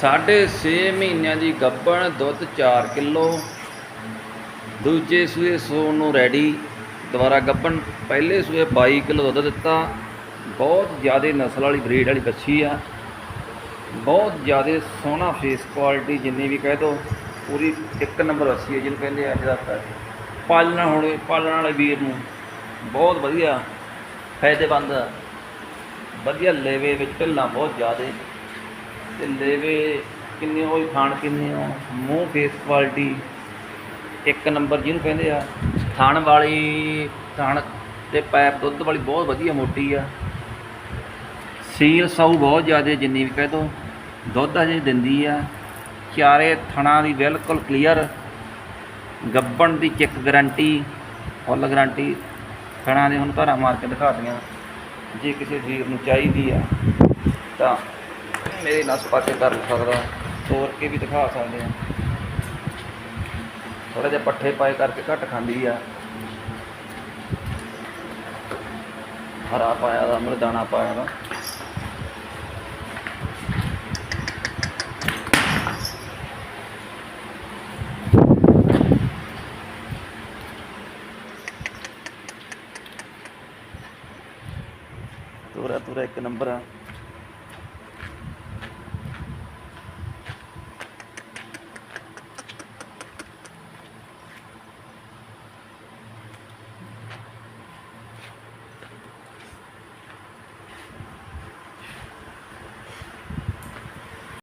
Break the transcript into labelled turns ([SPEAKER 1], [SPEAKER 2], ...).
[SPEAKER 1] ਸਾਢੇ 6 ਮਹੀਨਿਆਂ ਦੀ ਗੱਭਣ ਦੁੱਧ 4 ਕਿਲੋ, ਦੂਜੇ ਸੂਏ ਸੂਣ ਨੂੰ ਰੈਡੀ, ਦੁਬਾਰਾ ਗੱਭਣ ਪਹਿਲੇ ਸੂਏ 22 ਕਿਲੋ ਦੁੱਧ ਦਿੱਤਾ। ਬਹੁਤ ਜ਼ਿਆਦਾ ਨਸਲ ਵਾਲੀ ਬਰੀਡ ਵਾਲੀ ਬੱਚੀ ਆ। ਬਹੁਤ ਜ਼ਿਆਦਾ ਸੋਹਣਾ ਫੇਸ ਕੁਆਲਿਟੀ ਜਿੰਨੀ ਵੀ ਕਹਿ ਦੋ ਪੂਰੀ ਇੱਕ ਨੰਬਰ ਅੱਸੀ ਹੈ ਜਿਹਨੂੰ ਕਹਿੰਦੇ ਆ ਅੱਜ ਦਾ ਪਾਲਣਾ ਹੁਣ, ਪਾਲਣ ਵਾਲੇ ਵੀਰ ਨੂੰ ਬਹੁਤ ਵਧੀਆ ਫਾਇਦੇਮੰਦ ਵਧੀਆ ਲੇਵੇ ਵਿੱਚ ਢਿੱਲਾਂ ਬਹੁਤ ਜ਼ਿਆਦਾ। ਤੇ ਲੇਵੇ ਕਿੰਨੇ ਹੋਈ ਖਾਣ ਕਿੰਨੇ ਆ, ਮੂੰਹ ਫੇਸ ਕੁਆਲਿਟੀ ਇੱਕ ਨੰਬਰ ਜਿਹਨੂੰ ਕਹਿੰਦੇ ਆ, ਥਣ ਵਾਲੀ, ਥਣ ਤੇ ਪੈਪ ਦੁੱਧ ਵਾਲੀ ਬਹੁਤ ਵਧੀਆ ਮੋਟੀ ਆ। ਸੀਲ ਸਾਊ ਬਹੁਤ ਜ਼ਿਆਦਾ ਜਿੰਨੀ ਵੀ ਕਹਿ ਦੋ, ਦੁੱਧ ਅਜੇ ਦਿੰਦੀ ਆ। ਚਾਰੇ ਥਣਾ ਦੀ ਬਿਲਕੁਲ ਕਲੀਅਰ ਗੱਬਣ ਦੀ ਚੈੱਕ ਗਾਰੰਟੀ ਫੁੱਲ ਗਾਰੰਟੀ ਥਣਾ ਦੇ ਹੁਣ ਧਾਰਾ ਮਾਰ ਕੇ ਦਿਖਾ ਦਿਆਂ। ਜੇ ਕਿਸੇ ਵੀਰ ਨੂੰ ਚਾਹੀਦੀ ਆ, ਤਾਂ ਮੇਰੇ ਨਾਲ ਸੰਪਰਕ ਕਰ ਸਕਦਾ। ਤੋੜ ਕੇ ਵੀ ਦਿਖਾ ਸਕਦੇ ਆ। ਥੋੜਾ ਜਿਹਾ ਪੱਠੇ ਪਾਏ ਕਰਕੇ ਘੱਟ ਖਾਂਦੀ ਆ। ਹਰਾ ਪਾਇਆ ਦਾ ਮਰਦਾਨਾ ਪਾਇਆ ਦਾ ਤੋਰਾ ਤੋਰਾ ਇੱਕ ਨੰਬਰ ਆ।